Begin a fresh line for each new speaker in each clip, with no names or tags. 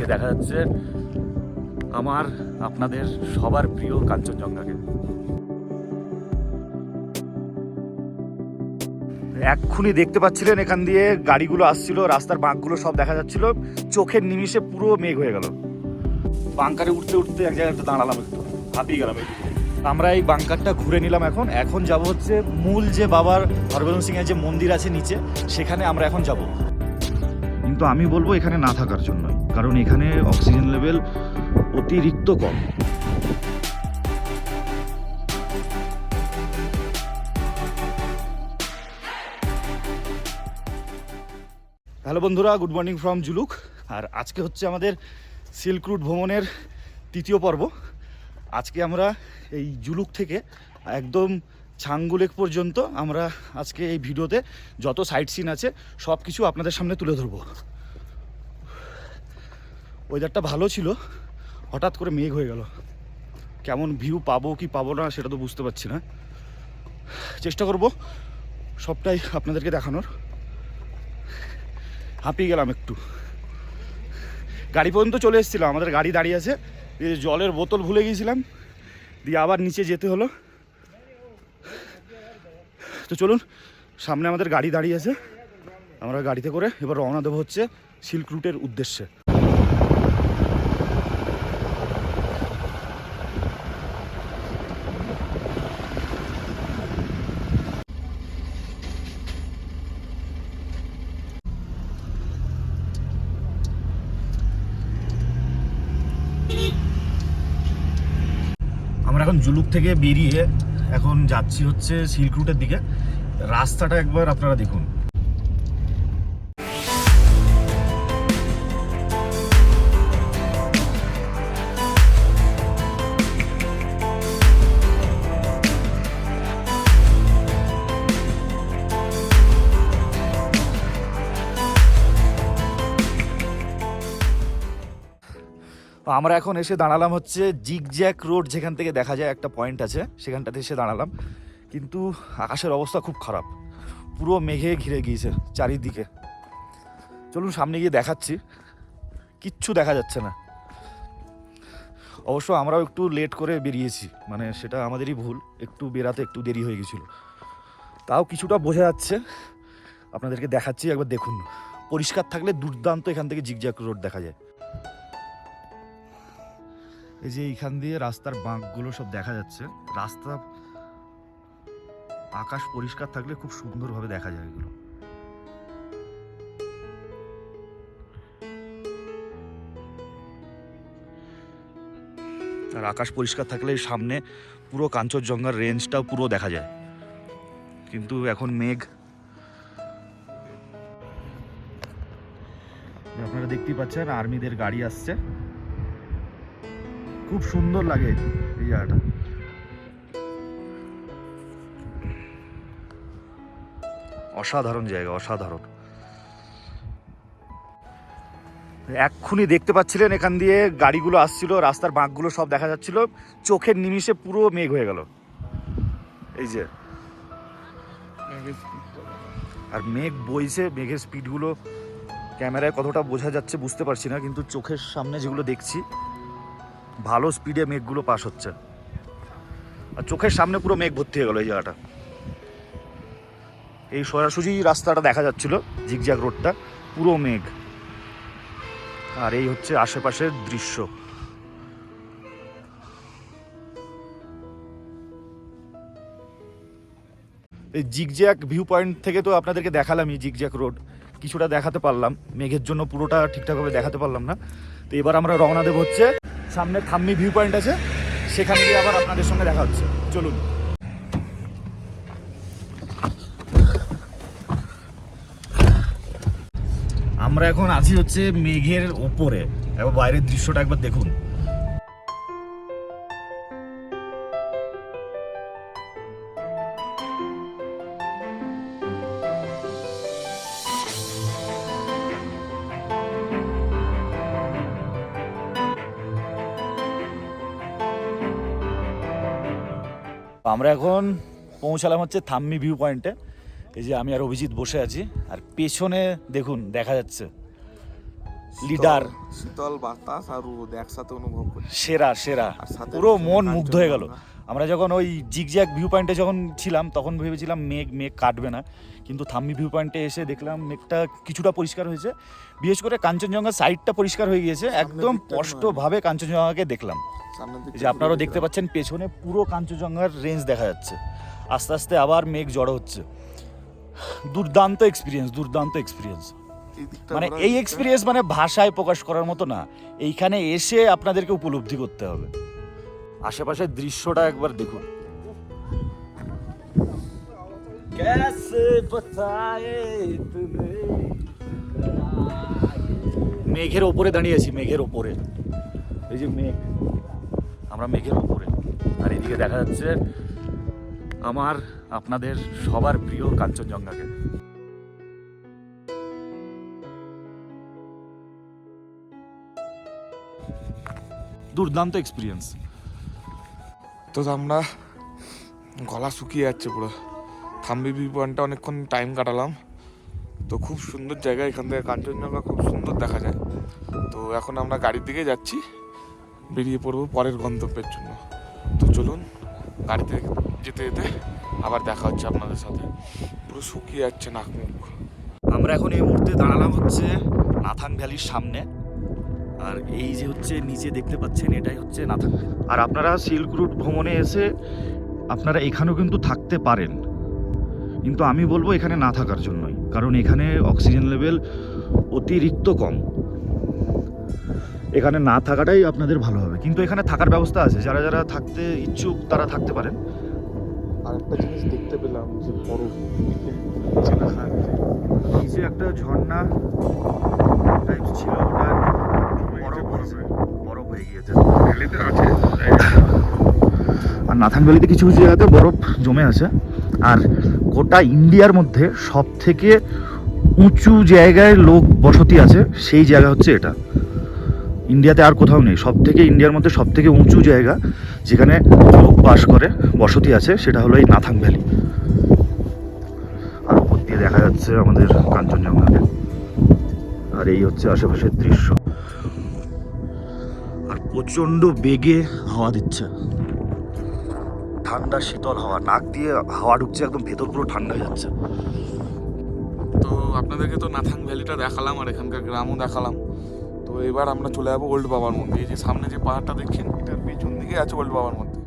থেকে দেখা যাচ্ছে আমার, আপনাদের সবার প্রিয় কাঞ্চনজঙ্ঘাকে। এক্ষুনি দেখতে পাচ্ছিলেন এখান দিয়ে গাড়িগুলো আসছিল, রাস্তার বাঁকগুলো সব দেখা যাচ্ছিল। চোখের নিমিষে পুরো মেঘ হয়ে গেল। বাংকারে উঠতে উঠতে এক জায়গায় দাঁড়ালাম একটু, হাঁপিয়ে গেলাম আমরা এই বাংকারটা ঘুরে নিলাম এখন। এখন যাব হচ্ছে মূল যে বাবার হরভজন সিং এর যে মন্দির আছে নিচে, সেখানে আমরা এখন যাব। কিন্তু আমি বলব এখানে না থাকার জন্য কারণ এখানে অক্সিজেন লেভেল অতিরিক্ত কম। হ্যালো বন্ধুরা গুড মর্নিং ফ্রম জুলুক। আর আজকে হচ্ছে আমাদের সিল্ক রুট ভ্রমণের তৃতীয় পর্ব। আজকে আমরা এই জুলুক থেকে একদম ছাঙ্গুলেক পর্যন্ত আমরা আজকে এই ভিডিওতে যত সাইট সিন আছে সব কিছু আপনাদের সামনে তুলে ধরবো। ওয়েদারটা ভালো ছিল, হঠাৎ করে মেঘ হয়ে গেল। কেমন ভিউ পাবো কি পাবো না সেটা তো বুঝতে পারছি না। চেষ্টা করব সবটাই আপনাদেরকে দেখানোর। হাঁপিয়ে গেলাম একটু। গাড়ি পর্যন্ত চলে এসেছিলাম, আমাদের গাড়ি দাঁড়িয়ে আছে। এই যে জলের বোতল ভুলে গিয়েছিলাম, দিয়ে আবার নিচে যেতে হলো। তো চলুন, সামনে আমাদের গাড়ি দাঁড়িয়ে আছে। আমরা গাড়িতে করে এবার রওনা দেবো হচ্ছে সিল্ক রুটের উদ্দেশ্যে আমরা এখন জুলুক থেকে বেরিয়ে এখন যাচ্ছি হচ্ছে সিল্ক রুটের দিকে। রাস্তাটা একবার আপনারা দেখুন। আমরা এখন এসে দাঁড়ালাম হচ্ছে জিগজ্যাক রোড যেখান থেকে দেখা যায় একটা পয়েন্ট আছে, সেখানটাতে এসে দাঁড়ালাম। কিন্তু আকাশের অবস্থা খুব খারাপ। পুরো মেঘে ঘিরে গিয়েছে চারিদিকে। চলুন সামনে গিয়ে দেখাচ্ছি। কিচ্ছু দেখা যাচ্ছে না। অবশ্য আমরাও একটু লেট করে বেরিয়েছি। মানে সেটা আমাদেরই ভুল। একটু বেরাতে একটু দেরি হয়ে গেছিল তাও কিছুটা বোঝা যাচ্ছে। আপনাদেরকে দেখাচ্ছি, একবার দেখুন। পরিষ্কার থাকলে দুর্দান্ত এখান থেকে জিগজ্যাক রোড দেখা যায়। এই যে এইখান দিয়ে রাস্তার বাঁকগুলো সব দেখা যাচ্ছে, রাস্তা আকাশ পরিষ্কার থাকলে খুব সুন্দরভাবে দেখা যায় এগুলো। আর আকাশ পরিষ্কার থাকলে সামনে পুরো কাঞ্চনজঙ্ঘার রেঞ্জটাও পুরো দেখা যায়। কিন্তু এখন মেঘ। আপনারা দেখতেই পাচ্ছেন আর্মিদের গাড়ি আসছে। খুব সুন্দর লাগে এই জায়গাটা। অসাধারণ জায়গা অসাধারণ। এক্ষুনি দেখতে পাচ্ছিলেন এখান দিয়ে গাড়িগুলো আসছিল রাস্তার বাঁকগুলো সব দেখা যাচ্ছিল। চোখের নিমিষে পুরো মেঘ হয়ে গেল। এই যে। আর মেঘ বইছে মেঘের স্পিডগুলো ক্যামেরায় কতটা বোঝা যাচ্ছে বুঝতে পারছি না কিন্তু চোখের সামনে যেগুলো দেখছি ভালো স্পিডে মেঘগুলো পাস হচ্ছে। আর চোখের সামনে পুরো মেঘ ভর্তি হয়ে গেল এই জায়গাটা। এই সরাসরি রাস্তাটা দেখা যাচ্ছিল জিগজ্যাগ রোডটা পুরো মেঘ। আর এই হচ্ছে আশেপাশের দৃশ্য। এই জিগজ্যাক ভিউ পয়েন্ট থেকে তো আপনাদেরকে দেখালামই জিগজ্যাক রোড কিছুটা দেখাতে পারলাম, মেঘের জন্য পুরোটা ঠিকঠাকভাবে দেখাতে পারলাম না। তো এবার আমরা রওনা দেব হচ্ছে সামনে থাম্মি ভিউ পয়েন্ট আছে, সেখানে গিয়ে আবার আপনাদের সঙ্গে দেখা হচ্ছে। চলুন। আমরা এখন আছি হচ্ছে মেঘের ওপরে। এবার বাইরের দৃশ্যটা একবার দেখুন। আমরা এখন পৌঁছালাম হচ্ছে থাম্মি ভিউ পয়েন্টে এই যে আমি আর অভিজিৎ বসে আছি। আর পেছনে দেখুন দেখা যাচ্ছে লিডার
শীতল- বাতাস আর রোদ একসাথে অনুভব করছি।
সেরা সেরা। পুরো মন মুগ্ধ হয়ে গেল। আমরা যখন ওই জিগজ্যাগ ভিউ পয়েন্টে যখন ছিলাম তখন ভেবেছিলাম মেঘ মেঘ কাটবে না। কিন্তু থাম্মি ভিউ পয়েন্টে এসে দেখলাম মেঘটা কিছুটা পরিষ্কার হয়েছে। বিশেষ করে কাঞ্চনজঙ্ঘার সাইডটা পরিষ্কার হয়ে গিয়েছে। একদম স্পষ্টভাবে কাঞ্চনজঙ্ঘাকে দেখলাম। যে আপনারাও দেখতে পাচ্ছেন পেছনে পুরো কাঞ্চনজঙ্ঘার রেঞ্জ দেখা যাচ্ছে। আস্তে আস্তে আবার মেঘ জড়ো হচ্ছে। দুর্দান্ত এক্সপিরিয়েন্স দুর্দান্ত এক্সপিরিয়েন্স মানে এই এক্সপিরিয়েন্স মানে ভাষায় প্রকাশ করার মতো না। এইখানে এসে আপনাদেরকে উপলব্ধি করতে হবে। আশেপাশের দৃশ্যটা একবার দেখুন। মেঘের ওপরে দাঁড়িয়ে আছি মেঘের ওপরে। এই যে মেঘ আমরা মেঘের ওপরে। আর এদিকে দেখা যাচ্ছে আমার আপনাদের সবার প্রিয় কাঞ্চনজঙ্ঘাকে। দুর্দান্ত এক্সপিরিয়েন্স
তো আমরা গলা শুকিয়ে যাচ্ছে পুরো। থাম্বি ভিউ পয়েন্টটা অনেকক্ষণ টাইম কাটালাম। তো খুব সুন্দর জায়গা এখান থেকে, কাঞ্চনজঙ্ঘা খুব সুন্দর দেখা যায়। তো এখন আমরা গাড়ির দিকে যাচ্ছি, বেরিয়ে পড়ব পরের গন্তব্যের জন্য। তো চলুন গাড়িতে যেতে যেতে আবার দেখা হচ্ছে আপনাদের সাথে। পুরো শুকিয়ে যাচ্ছে নাক মুখ।
আমরা এখন এই মুহূর্তে দাঁড়ালাম হচ্ছে নাথান ভ্যালির সামনে। আর এই যে হচ্ছে নিচে দেখতে পাচ্ছেন এটাই হচ্ছে নাথান আর আপনারা সিল্ক রুট ভ্রমণে এসে আপনারা এখানেও কিন্তু থাকতে পারেন। কিন্তু আমি বলব এখানে না থাকার জন্যই কারণ এখানে অক্সিজেন লেভেল অতিরিক্ত কম। এখানে না থাকাটাই আপনাদের ভালো হবে। কিন্তু এখানে থাকার ব্যবস্থা আছে যারা যারা থাকতে ইচ্ছুক তারা থাকতে পারেন।
আর একটা জিনিস দেখতে পেলাম যে বরফ
নিচে একটা ঝর্ণা টাইপ ছিল ওটা গিয়েছে আর নাথান ভ্যালিতে কিছু কিছু জায়গাতে বরফ জমে আছে। আর গোটা ইন্ডিয়ার মধ্যে সব থেকে উঁচু জায়গায় লোক বসতি আছে, সেই জায়গা হচ্ছে এটা। ইন্ডিয়াতে আর কোথাও নেই। সব থেকে ইন্ডিয়ার মধ্যে সব থেকে উঁচু জায়গা যেখানে লোক বাস করে, বসতি আছে, সেটা হলো এই নাথাং ভ্যালি আর উপর দিয়ে দেখা যাচ্ছে আমাদের কাঞ্চনজঙ্ঘাকে আর এই হচ্ছে আশেপাশের দৃশ্য। আর প্রচণ্ড বেগে হাওয়া দিচ্ছে। ঠান্ডা শীতল হাওয়া। নাক দিয়ে হাওয়া ঢুকছে একদম ভেতর পুরো ঠান্ডা হয়ে যাচ্ছে।
তো আপনাদেরকে তো নাথাং ভ্যালিটা দেখালাম আর এখানকার গ্রামও দেখালাম। তো এবার আমরা চলে যাব ওল্ড বাবার মন্দির। এই যে সামনে যে পাহাড়টা দেখছেন এটার পেছন দিকে আছে ওল্ড বাবার মন্দির।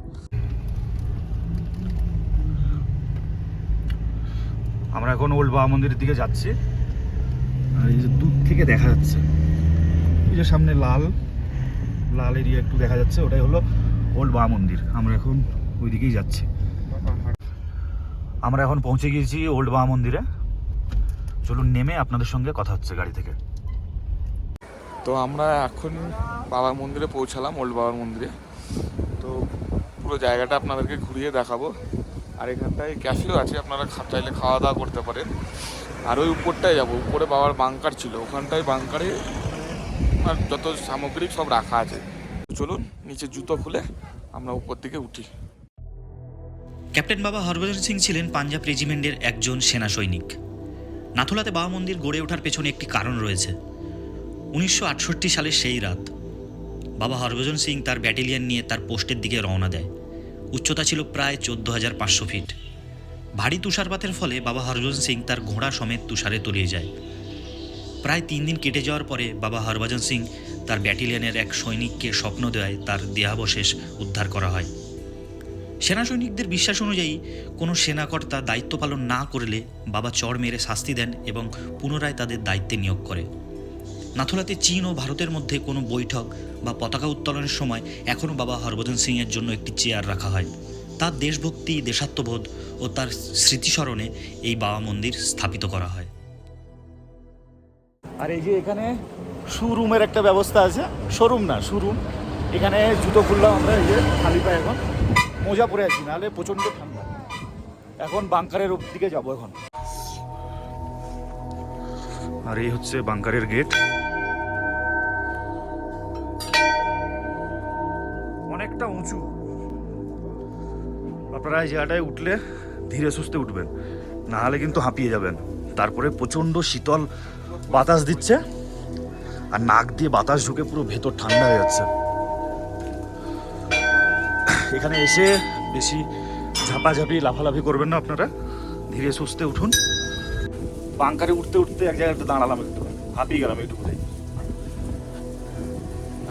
আমরা এখন ওল্ড বাবা মন্দিরের দিকে যাচ্ছি। আর এই যে দূর থেকে দেখা যাচ্ছে। এই যে সামনে লাল। লাল এরিয়া একটু দেখা যাচ্ছে, ওটাই হলো ওল্ড বাবা মন্দির। আমরা এখন ওই দিকেই যাচ্ছি। আমরা এখন পৌঁছে গিয়েছি ওল্ড বাবা মন্দিরে। চলুন নেমে আপনাদের সঙ্গে কথা হচ্ছে গাড়ি থেকে।
তো আমরা এখন বাবার মন্দিরে পৌঁছালাম, ওল্ড বাবার মন্দিরে। তো পুরো জায়গাটা আপনাদেরকে ঘুরিয়ে দেখাবো। আর এখানটায় ক্যাফেও আছে, আপনারা চাইলে খাওয়া দাওয়া করতে পারেন। আর ওই উপরটায় যাব, উপরে বাবার বাংকার ছিল। ওখানটায় বাংকারে আর যত সামগ্রী সব রাখা আছে। চলুন, নিচে জুতো খুলে আমরা উপর দিকে উঠি।
ক্যাপ্টেন বাবা হরভজন সিং ছিলেন পাঞ্জাব রেজিমেন্টের একজন সেনা সৈনিক। নাথুলাতে বাবা মন্দির গড়ে ওঠার পেছনে একটি কারণ রয়েছে। উনিশশো আটষট্টি সালের সেই রাত, বাবা হরভজন সিং তার ব্যাটেলিয়ান নিয়ে তার পোস্টের দিকে রওনা দেয়। উচ্চতা ছিল প্রায় চোদ্দ হাজার পাঁচশো ফিট। ভারী তুষারপাতের ফলে বাবা হরভজন সিং তার ঘোড়া সমেত তুষারে তলিয়ে যায়। প্রায় তিন দিন কেটে যাওয়ার পরে বাবা হরভজন সিং তার ব্যাটালিয়নের এক সৈনিককে স্বপ্ন দেওয়ায় তার দেহাবশেষ উদ্ধার করা হয়। সেনা সৈনিকদের বিশ্বাস অনুযায়ী কোনো সেনাকর্তা দায়িত্ব পালন না করলে বাবা চড় মেরে শাস্তি দেন এবং পুনরায় তাদের দায়িত্বে নিয়োগ করে। নাথুলাতে চীন ও ভারতের মধ্যে কোনো বৈঠক বা পতাকা উত্তোলনের সময় এখনও বাবা হরভজন সিংয়ের জন্য একটি চেয়ার রাখা হয়। তার দেশভক্তি, দেশাত্মবোধ ও তার স্মৃতিস্মরণে এই বাবা মন্দির স্থাপিত করা হয়।
আর এই যে এখানে শোরুমের একটা ব্যবস্থা আছে। শোরুম না শোরুম এখানে জুতো খুললাম আমরা, এই যে খালি পায়ে এখন। মোজা পরে আছি, নাহলে প্রচণ্ড ঠান্ডা। এখন বাংকারের দিকে যাব এখন। আর এই হচ্ছে বাংকারের গেট অনেকটা উঁচু। আপনারা এই জায়গাটায় উঠলে ধীরে সুস্থে উঠবেন। না হলে কিন্তু হাঁপিয়ে যাবেন। তারপরে প্রচণ্ড শীতল বাতাস দিচ্ছে? আর নাক দিয়ে বাতাস ঢুকে পুরো ভেতর ঠান্ডা হয়ে যাচ্ছে। এখানে এসে বেশি ঝাপাঝাপি, লাফালাফি করবেন না আপনারা। ধীরে সুস্থে উঠুন। বাংকারে উঠতে উঠতে এক জায়গায় একটু দাঁড়ালাম একটু। হাঁপিয়ে গেলাম একটু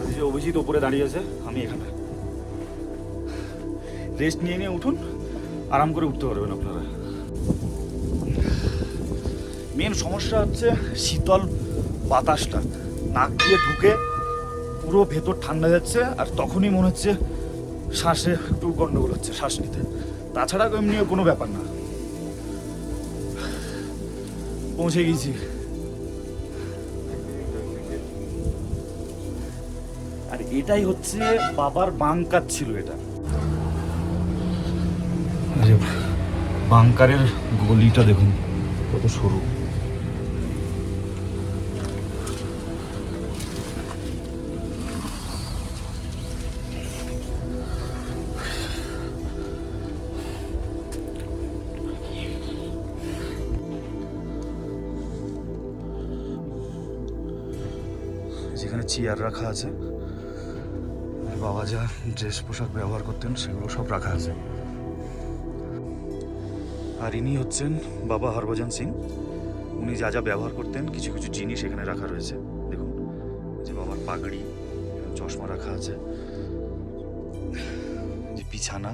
এই যে অভিজিৎ ওপরে দাঁড়িয়ে আছে, আমি এখানে। রেস্ট নিয়ে নিয়ে উঠুন। আরাম করে উঠতে পারবেন আপনারা। মেন সমস্যা হচ্ছে শীতল বাতাসটা। নাক দিয়ে ঢুকে পুরো ভেতর ঠান্ডা যাচ্ছে আর তখনই মনে হচ্ছে শ্বাসে একটু গন্ডগোল হচ্ছে, শ্বাস নিতে। তাছাড়া এমনি কোনো ব্যাপার না। পৌঁছে গেছি। আর এটাই হচ্ছে বাবার বাংকার ছিল এটা। বাংকারের গলিটা দেখুন, কত সরু। যেখানে চেয়ার রাখা আছে। বাবা যা ড্রেস পোশাক ব্যবহার করতেন, সেগুলো সব রাখা আছে। আর ইনি হচ্ছেন বাবা হরভজন সিং। উনি যা যা ব্যবহার করতেন, কিছু কিছু জিনিস এখানে রাখা রয়েছে। দেখুন যে বাবার পাগড়ি, চশমা রাখা আছে। যে বিছানা।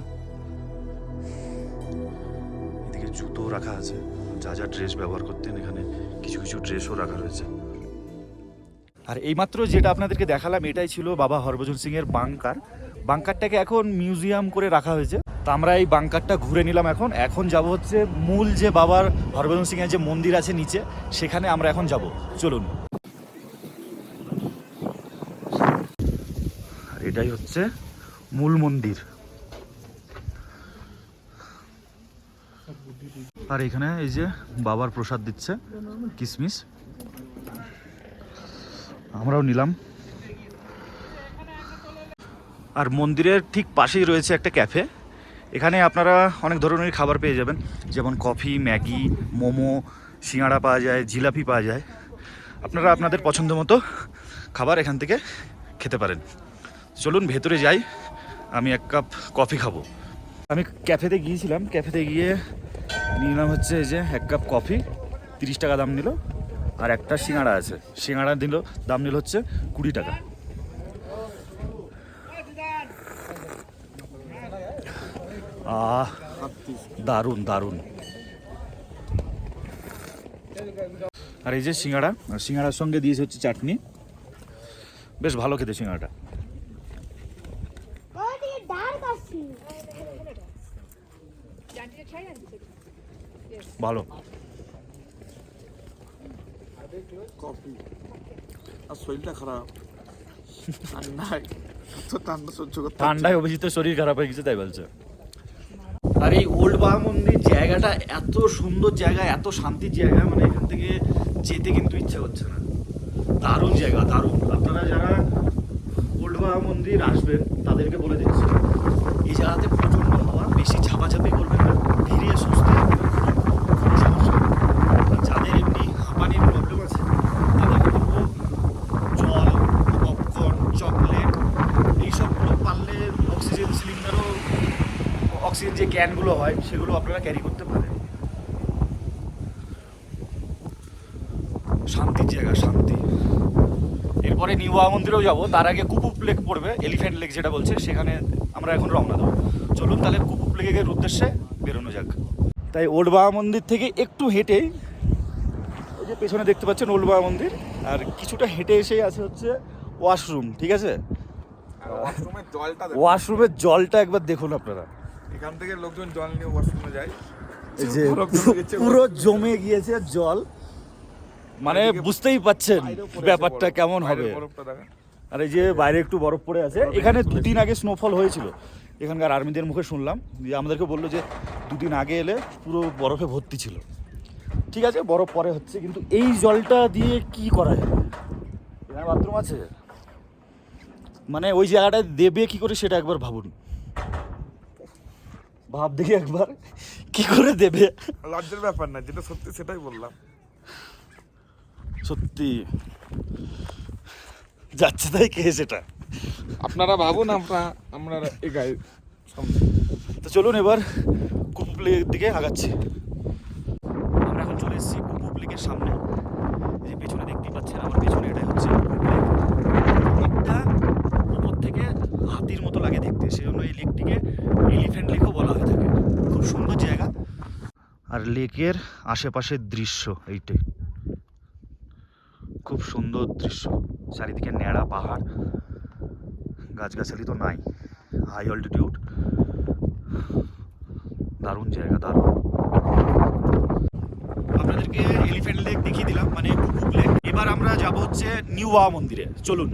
এদিকে জুতো রাখা আছে। যা যা ড্রেস ব্যবহার করতেন, এখানে কিছু কিছু ড্রেসও রাখা রয়েছে। আর এইমাত্র যেটা আপনাদেরকে দেখালাম, এটাই ছিল বাবা হরভজন সিং এর বাংকার। বাংকারটাকে এখন মিউজিয়াম করে রাখা হয়েছে। তা আমরা এই বাংকারটা ঘুরে নিলাম এখন। এখন যাব হচ্ছে মূল যে বাবার হরভজন সিং এর যে মন্দির আছে নিচে, সেখানে আমরা এখন যাব। চলুন। আর এটাই হচ্ছে মূল মন্দির। আর এখানে এই যে বাবার প্রসাদ দিচ্ছে, কিসমিস। আমরাও নিলাম। আর মন্দিরের ঠিক পাশেই রয়েছে একটা ক্যাফে। এখানে আপনারা অনেক ধরনের খাবার পেয়ে যাবেন। যেমন কফি, ম্যাগি, মোমো, সিঙাড়া পাওয়া যায়, জিলাপি পাওয়া যায়। আপনারা আপনাদের পছন্দ মতো খাবার এখান থেকে খেতে পারেন। চলুন ভেতরে যাই। আমি এক কাপ কফি খাব। আমি ক্যাফেতে গিয়েছিলাম। ক্যাফেতে গিয়ে নিলাম হচ্ছে যে এক কাপ কফি। তিরিশ টাকা দাম নিল। আর একটা সিঙ্গাড়া আছে। সিঙ্গাড়া দিল, দাম নিল হচ্ছে কুড়ি টাকা। আহ, দারুণ দারুণ। আর এই যে সিঙ্গাড়া, আর সিঙ্গাড়ার সঙ্গে দিয়েছে হচ্ছে চাটনি। বেশ ভালো খেতে সিঙ্গাড়াটা। ভালো
কফি আর শরীরটা খারাপ। ঠান্ডায় এত ঠান্ডা সহ্য করতে
ঠান্ডায় অভিজিতের শরীর খারাপ হয়ে গেছে তাই বলছে। আর এই ওল্ড বাবা মন্দির জায়গাটা এত সুন্দর জায়গা এত শান্তির জায়গা মানে এখান থেকে যেতে কিন্তু ইচ্ছা করছে না। দারুণ জায়গা দারুণ আপনারা যারা ওল্ড বাবা মন্দির আসবেন তাদেরকে বলে দিচ্ছি এই জায়গাতে প্রচণ্ড হাওয়া বেশি ঝাপাঝাপি করবেন না ধীরে সুস্থে কোনো সমস্যা নেই। আর যাদের এমনি হাঁপানির প্রবলেম আছে তাদেরকে বলব জল পপকর্ন চকলেট এইসবগুলো পারলে অক্সিজেন সিলিন্ডারও অক্সিজেন যে ক্যানগুলো হয় সেগুলো আপনারা ক্যারি করতে পারেন শান্তির জায়গা শান্তি এরপরে নিউ বাবা মন্দিরেও যাব। তার আগে কুপুপ লেক পড়বে এলিফ্যান্ট লেক যেটা বলছে সেখানে আমরা এখন রওনা দেবো। চলুন তাহলে কুপুপ লেকের উদ্দেশ্যে বেরোনো যাক। তাই ওল্ড বাবা মন্দির থেকে একটু হেঁটেই ওই যে পেছনে দেখতে পাচ্ছেন ওল্ড বাবা মন্দির আর কিছুটা হেঁটে এসেই আছে হচ্ছে ওয়াশরুম ঠিক আছে?
ওয়াশরুমের জলটা
একবার দেখুন আপনারা।
এখান থেকে লোকজন জল নিয়ে ওয়াশরুমে যায়।
যে পুরো জমে গিয়েছে জল। মানে বুঝতেই পাচ্ছেন ব্যাপারটা কেমন হবে। আর এই যে বাইরে একটু বরফ পড়ে আছে এখানে দুদিন আগে স্নোফল হয়েছিল। এখানকার আর্মিদের মুখে শুনলাম দিয়ে আমাদেরকে বলল যে দুদিন আগে এলে পুরো বরফে ভর্তি ছিল। ঠিক আছে বরফ পরে হচ্ছে কিন্তু এই জলটা দিয়ে কি করা যাবে এখানে বাথরুম আছে? মানে ওই জায়গাটায় দেবে কি করে সেটা একবার ভাবুন। ভাব দেখি একবার কি করে দেবে?
লজ্জার ব্যাপার না যেটা সত্যি সেটাই বললাম।
সত্যি। যাচ্ছে তাই কে সেটা?
আপনারা ভাবুন আমরা আমরা এগাই।
তো চলুন এবার কুপুবলির দিকে আগাচ্ছি। আমরা এখন চলে এসেছি কুপুবলিকের সামনে। যে পেছনে দেখতেই পাচ্ছেন আমার পেছনে এটাই হচ্ছে লেকটা উপর থেকে হাতির মতো লাগে দেখতে সেই জন্য এই লেকটিকে এলিফ্যান্ট লেকও বলা হয়ে থাকে। খুব সুন্দর জায়গা। আর লেকের আশেপাশের দৃশ্য এইটাই খুব সুন্দর দৃশ্য। চারিদিকে ন্যাড়া পাহাড়। গাছগাছালি তো নাই হাই অল্টিটিউড দারুণ জায়গা, দারুণ। আপনাদেরকে এলিফ্যান্ট লেক দেখিয়ে দিলাম মানে কুকুক লেক এবার আমরা যাব হচ্ছে নিউ মন্দিরে। চলুন।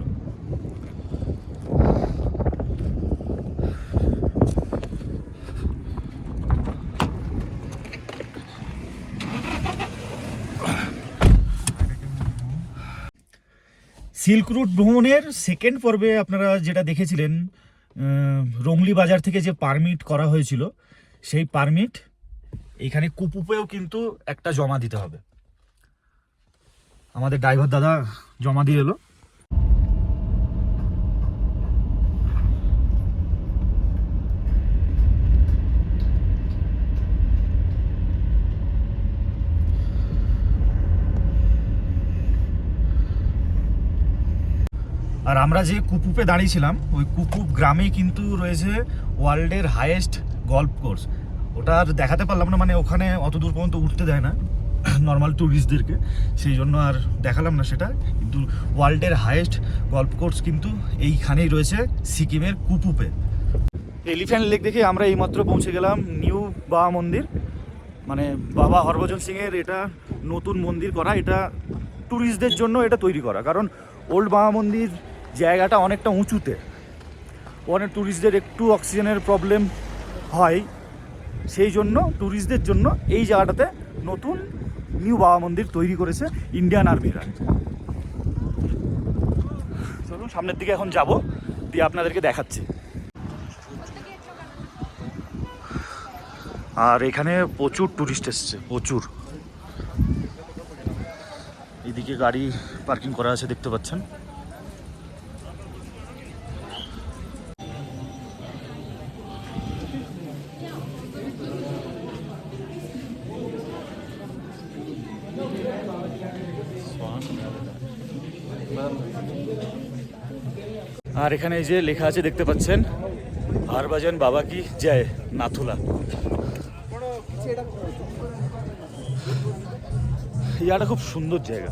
সিল্ক রুট ভ্রমণের সেকেন্ড পর্বে আপনারা যেটা দেখেছিলেন রংলি বাজার থেকে যে পারমিট করা হয়েছিল, সেই পারমিট এখানে কুপুপেও কিন্তু একটা জমা দিতে হবে। আমাদের ড্রাইভার দাদা জমা দিয়ে এলো। আর আমরা যে কুপুপে দাঁড়িয়েছিলাম, ওই কুপুপ গ্রামেই কিন্তু রয়েছে ওয়ার্ল্ডের হাইয়েস্ট গল্ফ কোর্স। ওটা আর দেখাতে পারলাম না মানে ওখানে অত দূর পর্যন্ত উঠতে দেয় না নর্মাল ট্যুরিস্টদেরকে সেই জন্য আর দেখালাম না সেটা। কিন্তু ওয়ার্ল্ডের হাইয়েস্ট গল্ফ কোর্স কিন্তু এইখানেই রয়েছে সিকিমের কুপুপে এলিফ্যান্ট লেক দেখে আমরা এইমাত্র পৌঁছে গেলাম নিউ বাবা মন্দির। মানে বাবা হরভজন সিংয়ের এটা নতুন মন্দির করা, এটা ট্যুরিস্টদের জন্য এটা তৈরি করা। কারণ ওল্ড বাবা মন্দির জায়গাটা অনেকটা উঁচুতে। অনেক ট্যুরিস্টদের একটু অক্সিজেনের প্রবলেম হয়। সেই জন্য ট্যুরিস্টদের জন্য এই জায়গাটাতে নতুন নিউ বাবা মন্দির তৈরি করেছে ইন্ডিয়ান আর্মিরা চলুন সামনের দিকে এখন যাব, দিয়ে আপনাদেরকে দেখাচ্ছি। আর এখানে প্রচুর ট্যুরিস্ট এসছে, প্রচুর। এদিকে গাড়ি পার্কিং করা আছে, দেখতে পাচ্ছেন। আর এখানে এই যে লেখা আছে, দেখতে পাচ্ছেন? হারবাজান বাবা কি? জয়, নাথুলা। এই জায়গাটা খুব সুন্দর জায়গা।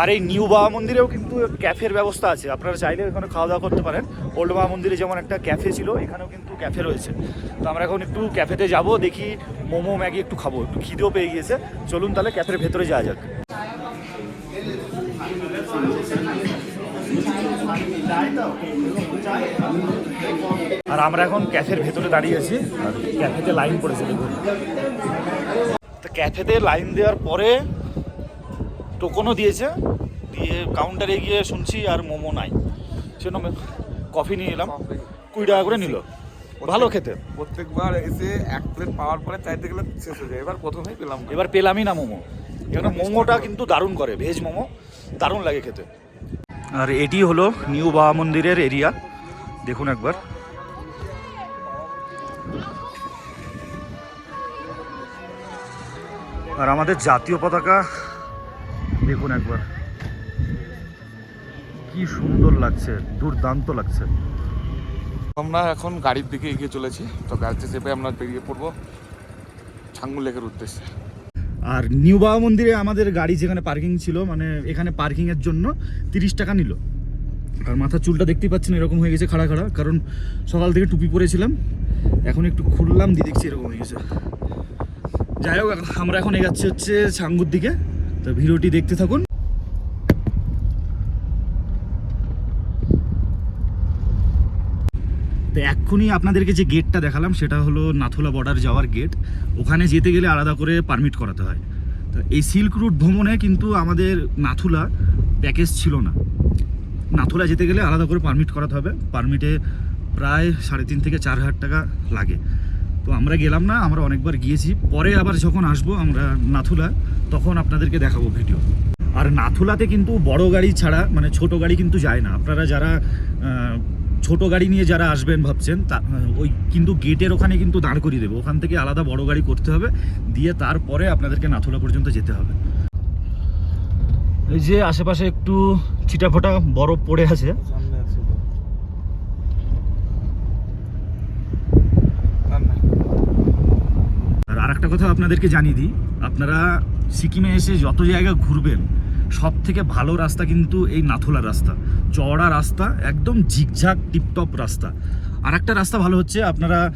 আর এই নিউ বাবা মন্দিরেও কিন্তু ক্যাফের ব্যবস্থা আছে। আপনারা চাইলে এখানে খাওয়া দাওয়া করতে পারেন। ওল্ড বাবা মন্দিরে যেমন একটা ক্যাফে ছিল, এখানেও কিন্তু ক্যাফে রয়েছে। তো আমরা এখন একটু ক্যাফেতে যাব, দেখি মোমো, ম্যাগি একটু খাব, একটু খিদেও পেয়ে গিয়েছে। চলুন তাহলে ক্যাফের ভেতরে যাওয়া যাক। আর আমরা এখন ক্যাফের ভেতরে দাঁড়িয়ে আছি, আর ক্যাফেতে লাইন পড়েছে, দেখুন। তো ক্যাফেতে লাইন দেওয়ার পরে টোকনও দিয়েছে, দিয়ে কাউন্টারে গিয়ে শুনছি আর মোমো নাই। আমি কফি নিয়ে এলাম কুড়ি টাকা করে নিল। ভালো খেতে।
প্রত্যেকবার এসে এক প্লেট পাওয়ার পরে চাইতে গেলে শেষ হয়ে যায়। এবার প্রথমেই পেলাম
এবার পেলামই না মোমো। এখানে মোমোটা কিন্তু দারুণ করে ভেজ মোমো দারুণ লাগে খেতে। আর এটি হলো নিউ বাবা মন্দিরের এরিয়া। দেখুন একবার। আর আমাদের জাতীয় পতাকা দেখুন একবার। কি সুন্দর লাগছে দুর্দান্ত লাগছে।
আমরা এখন গাড়ির দিকে এগিয়ে চলেছি তো গাড়িতে চেপে আমরা বেরিয়ে পড়ব ছাঙ্গু লেকের উদ্দেশ্যে।
আর নিউ বাবা মন্দিরে আমাদের গাড়ি যেখানে পার্কিং ছিল মানে এখানে পার্কিংয়ের জন্য তিরিশ টাকা নিল। আর মাথার চুলটা দেখতেই পাচ্ছেন এরকম হয়ে গেছে খাড়া খাড়া কারণ সকাল থেকে টুপি পরেছিলাম এখন একটু খুললাম দিয়ে দেখছি এরকম হয়ে গেছে। যাই হোক আমরা এখন এগাচ্ছি হচ্ছে ছাঙ্গুর দিকে তো ভিডিওটি দেখতে থাকুন তো এক্ষুনি আপনাদেরকে যে গেটটা দেখালাম, সেটা হলো নাথুলা বর্ডার যাওয়ার গেট ওখানে যেতে গেলে আলাদা করে পারমিট করাতে হয়। তো এই সিল্ক রুট ভ্রমণে কিন্তু আমাদের নাথুলা প্যাকেজ ছিল না। নাথুলা যেতে গেলে আলাদা করে পারমিট করাতে হবে। পারমিটে প্রায় সাড়ে তিন থেকে চার হাজার টাকা লাগে। তো আমরা গেলাম না, আমরা অনেকবার গিয়েছি। পরে আবার যখন আসব আমরা নাথুলা, তখন আপনাদেরকে দেখাবো ভিডিও আর নাথুলাতে কিন্তু বড় গাড়ি ছাড়া মানে ছোট গাড়ি কিন্তু যায় না। আপনারা যারা ছোট গাড়ি নিয়ে যারা আসবেন ভাবছেন তা ওই কিন্তু গেটের ওখানে কিন্তু দাঁড় করিয়ে দেবো। ওখান থেকে আলাদা বড় গাড়ি করতে হবে দিয়ে তারপরে আপনাদেরকে নাথুলা পর্যন্ত যেতে হবে। এই যে আশেপাশে একটু ছিটাফোটা বরফ পড়ে আছে।
আর
আরেকটা কথা আপনাদেরকে জানিয়ে দিই আপনারা সিকিমে এসে যত জায়গা ঘুরবেন সব থেকে ভালো রাস্তা কিন্তু এই নাথোলা রাস্তা। চওড়া রাস্তা, একদম ঝিকঝাক, টিপটপ রাস্তা। আর একটা রাস্তা ভালো হচ্ছে, আপনারা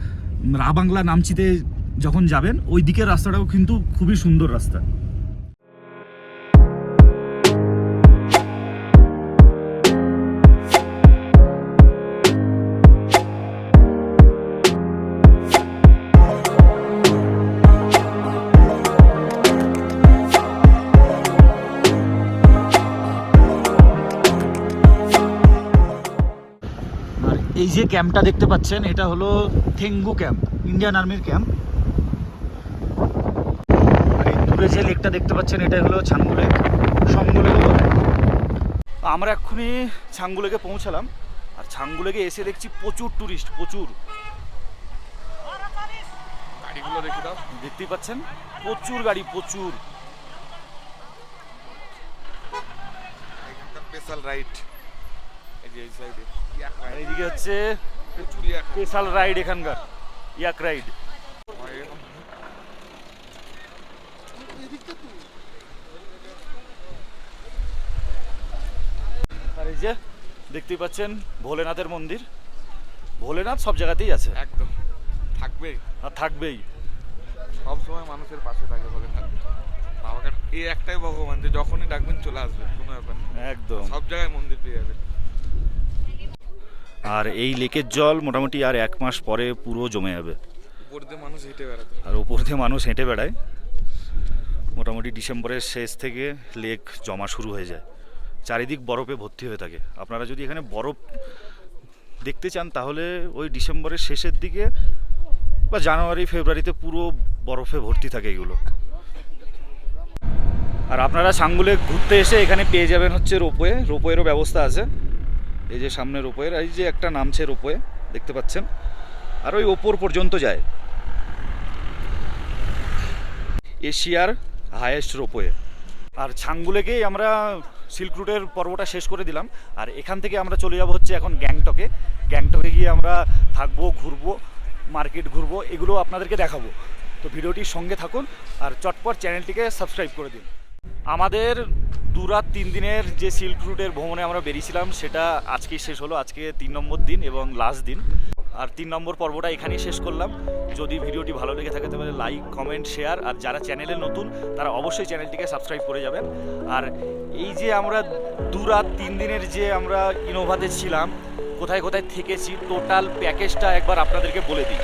রা বাংলা নামচিতে যখন যাবেন ওই দিকের রাস্তাটাও কিন্তু খুবই সুন্দর রাস্তা। এই যে ক্যাম্পটা দেখতে পাচ্ছেন, এটা হলো থেঙ্গু ক্যাম্প, ইন্ডিয়ান আর্মির ক্যাম্প। এই দূরে যে লেকটা দেখতে পাচ্ছেন এটা হলো ছাঙ্গু লেক সঙ্গু আমরা এক্ষুনি ছাঙ্গু লেকে পৌঁছালাম, আর ছাঙ্গু লেকে এসে দেখছি প্রচুর টুরিস্ট, প্রচুর।
গাড়িগুলো রেখে দাও।
দেখতেই পাচ্ছেন, প্রচুর গাড়ি, প্রচুর।
স্পেশাল রাইড এই সাইডে
আর এইদিকে হচ্ছে স্পেশাল রাইড এখানকার ইয়াক রাইড। আর এই যে দেখতেই পাচ্ছেন ভোলেনাথের মন্দির। ভোলেনাথ সব জায়গাতেই আছে।
একদম। থাকবেই।
আর থাকবেই।
সব সময় মানুষের পাশে থাকে থাকবে বাবাকে এই একটাই ভগবান যে যখনই ডাকবেন চলে আসবে কোনো ব্যাপার
একদম।
সব জায়গায় মন্দির পেয়ে যাবে
আর এই লেকের জল মোটামুটি আর এক মাস পরে পুরো জমে যাবে।
মানুষ হেঁটে বেড়াতে
আর ওপর দিয়ে মানুষ হেঁটে বেড়ায়। মোটামুটি ডিসেম্বরের শেষ থেকে লেক জমা শুরু হয়ে যায়। চারিদিক বরফে ভর্তি হয়ে থাকে। আপনারা যদি এখানে বরফ দেখতে চান তাহলে ওই ডিসেম্বরের শেষের দিকে বা জানুয়ারি ফেব্রুয়ারিতে পুরো বরফে ভর্তি থাকে এগুলো। আর আপনারা সাঙ্গুলে ঘুরতে এসে এখানে পেয়ে যাবেন হচ্ছে রোপওয়ে। রোপওয়েরও ব্যবস্থা আছে। এই যে সামনে রোপওয়ের এই যে একটা নামছে রোপওয়ে দেখতে পাচ্ছেন? আর ওই ওপর পর্যন্ত যায়। এশিয়ার হায়েস্ট রোপওয়ে আর ছাঙ্গুলেকেই আমরা সিল্ক রুটের পর্বটা শেষ করে দিলাম। আর এখান থেকে আমরা চলে যাব হচ্ছে এখন গ্যাংটকে। গ্যাংটকে গিয়ে আমরা থাকব, ঘুরবো মার্কেট ঘুরবো, এগুলো আপনাদেরকে দেখাবো। তো ভিডিওটির সঙ্গে থাকুন আর চটপট চ্যানেলটিকে সাবস্ক্রাইব করে দিন। আমাদের দু রাত তিন দিনের যে সিল্ক রুটের ভ্রমণে আমরা বেরিয়েছিলাম, সেটা আজকেই শেষ হলো। আজকে তিন নম্বর দিন এবং লাস্ট দিন। আর তিন নম্বর পর্বটা এখানেই শেষ করলাম। যদি ভিডিওটি ভালো লেগে থাকে তাহলে লাইক কমেন্ট শেয়ার আর যারা চ্যানেলে নতুন, তারা অবশ্যই চ্যানেলটিকে সাবস্ক্রাইব করে যাবেন। আর এই যে আমরা দু রাত তিন দিনের যে আমরা ইনোভাতে ছিলাম, কোথায় কোথায় থেকেছি টোটাল প্যাকেজটা একবার আপনাদেরকে বলে দিই।